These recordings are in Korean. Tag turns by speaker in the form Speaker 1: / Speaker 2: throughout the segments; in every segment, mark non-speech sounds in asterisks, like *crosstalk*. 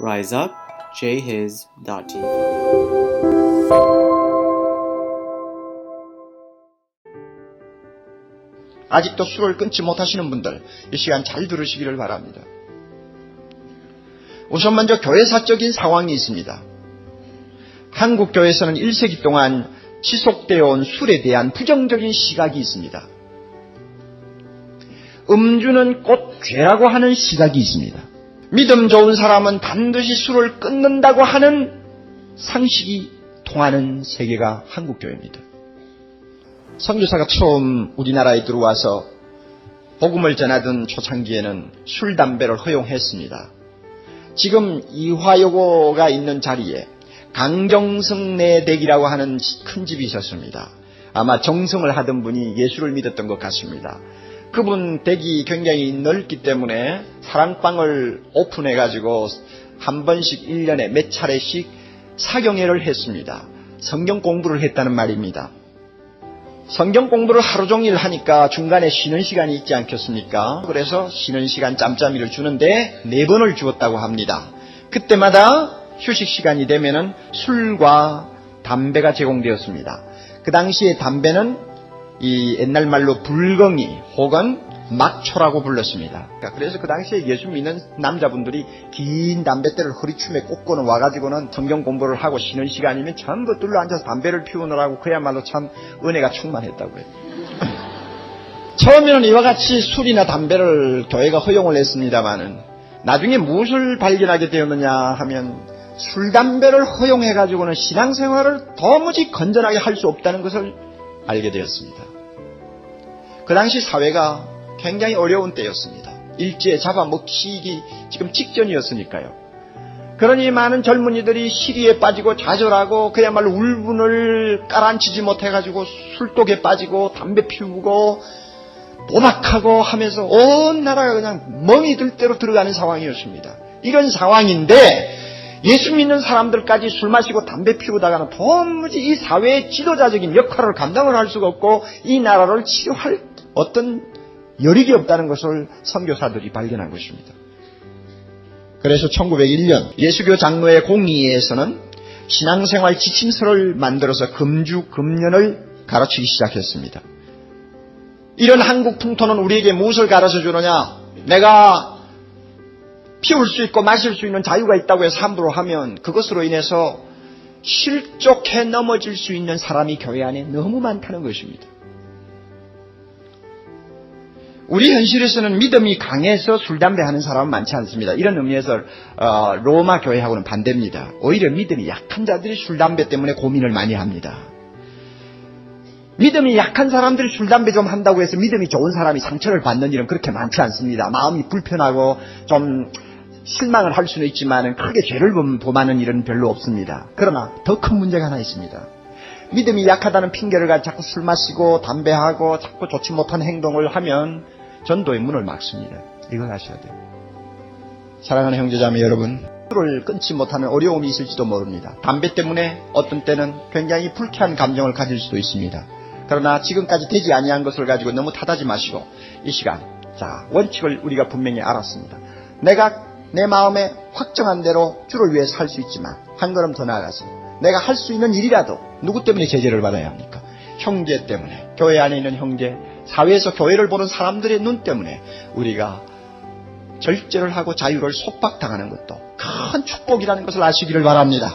Speaker 1: Rise up, jhis.tv.
Speaker 2: 아직도 술을 끊지 못하시는 분들 이 시간 잘 들으시기를 바랍니다. 우선 먼저 교회사적인 상황이 있습니다. 한국 교회에서는 1세기 동안 지속되어 온 술에 대한 부정적인 시각이 있습니다. 음주는 곧 죄라고 하는 시각이 있습니다. 믿음 좋은 사람은 반드시 술을 끊는다고 하는 상식이 통하는 세계가 한국 교회입니다. 선교사가 처음 우리나라에 들어와서 복음을 전하던 초창기에는 술, 담배를 허용했습니다. 지금 이화여고가 있는 자리에 강정성 내댁이라고 하는 큰 집이 있었습니다. 아마 정성을 하던 분이 예수를 믿었던 것 같습니다. 그분 댁이 굉장히 넓기 때문에 사랑방을 오픈해가지고 한 번씩 1년에 몇 차례씩 사경회를 했습니다. 성경 공부를 했다는 말입니다. 성경 공부를 하루 종일 하니까 중간에 쉬는 시간이 있지 않겠습니까? 그래서 쉬는 시간 짬짬이를 주는데 네 번을 주었다고 합니다. 그때마다 휴식 시간이 되면은 술과 담배가 제공되었습니다. 그 당시에 담배는 이 옛날 말로 불경이 혹은 막초라고 불렀습니다. 그러니까 그래서 그 당시에 예수 믿는 남자분들이 긴 담뱃대를 허리춤에 꽂고는 와가지고는 성경 공부를 하고 쉬는 시간이면 전부 둘러 앉아서 담배를 피우느라고 그야말로 참 은혜가 충만했다고요. *laughs* 처음에는 이와 같이 술이나 담배를 교회가 허용을 했습니다마는 나중에 무엇을 발견하게 되었느냐 하면 술, 담배를 허용해가지고는 신앙생활을 도무지 건전하게 할 수 없다는 것을 알게 되었습니다. 그 당시 사회가 굉장히 어려운 때였습니다. 일제에 잡아먹히기 지금 직전이었으니까요. 그러니 많은 젊은이들이 시리에 빠지고 좌절하고 그야말로 울분을 깔아앉히지 못해가지고 술독에 빠지고 담배 피우고 도박하고 하면서 온 나라가 그냥 멍이 들 대로 들어가는 상황이었습니다. 이런 상황인데 예수 믿는 사람들까지 술 마시고 담배 피우다가는 도무지 이 사회의 지도자적인 역할을 감당을 할 수가 없고 이 나라를 치료할 어떤 여력이 없다는 것을 선교사들이 발견한 것입니다. 그래서 1901년 예수교 장로회 공의회에서는 신앙생활 지침서를 만들어서 금주 금년을 가르치기 시작했습니다. 이런 한국 풍토는 우리에게 무엇을 가르쳐 주느냐? 내가 피울 수 있고 마실 수 있는 자유가 있다고 해서 함부로 하면 그것으로 인해서 실족해 넘어질 수 있는 사람이 교회 안에 너무 많다는 것입니다. 우리 현실에서는 믿음이 강해서 술, 담배 하는 사람은 많지 않습니다. 이런 의미에서 어, 로마 교회하고는 반대입니다. 오히려 믿음이 약한 자들이 술, 담배 때문에 고민을 많이 합니다. 믿음이 약한 사람들이 술, 담배 좀 한다고 해서 믿음이 좋은 사람이 상처를 받는 일은 그렇게 많지 않습니다. 마음이 불편하고 좀 실망을 할 수는 있지만 크게 죄를 범하는 일은 별로 없습니다. 그러나 더 큰 문제가 하나 있습니다. 믿음이 약하다는 핑계를 가지고 자꾸 술 마시고 담배하고 자꾸 좋지 못한 행동을 하면 전도의 문을 막습니다. 이걸 아셔야 돼요. 사랑하는 형제자매 여러분, 술을 끊지 못하는 어려움이 있을지도 모릅니다. 담배 때문에 어떤 때는 굉장히 불쾌한 감정을 가질 수도 있습니다. 그러나 지금까지 되지 아니한 것을 가지고 너무 탓하지 마시고 이 시간 자 원칙을 우리가 분명히 알았습니다. 내가 내 마음에 확정한 대로 주를 위해 살수 있지만 한 걸음 더 나아가서 내가 할 수 있는 일이라도 누구 때문에 제재를 받아야 합니까? 형제 때문에 교회 안에 있는 형제 사회에서 교회를 보는 사람들의 눈 때문에 우리가 절제를 하고 자유를 속박당하는 것도 큰 축복이라는 것을 아시기를 바랍니다.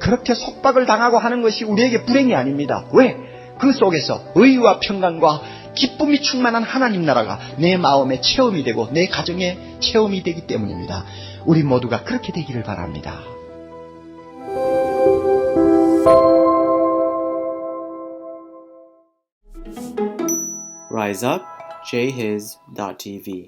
Speaker 2: 그렇게 속박을 당하고 하는 것이 우리에게 불행이 아닙니다. 왜? 그 속에서 의와 평강과 기쁨이 충만한 하나님 나라가 내 마음의 체험이 되고 내 가정의 체험이 되기 때문입니다. 우리 모두가 그렇게 되기를 바랍니다.
Speaker 1: Rise up, jhis.tv.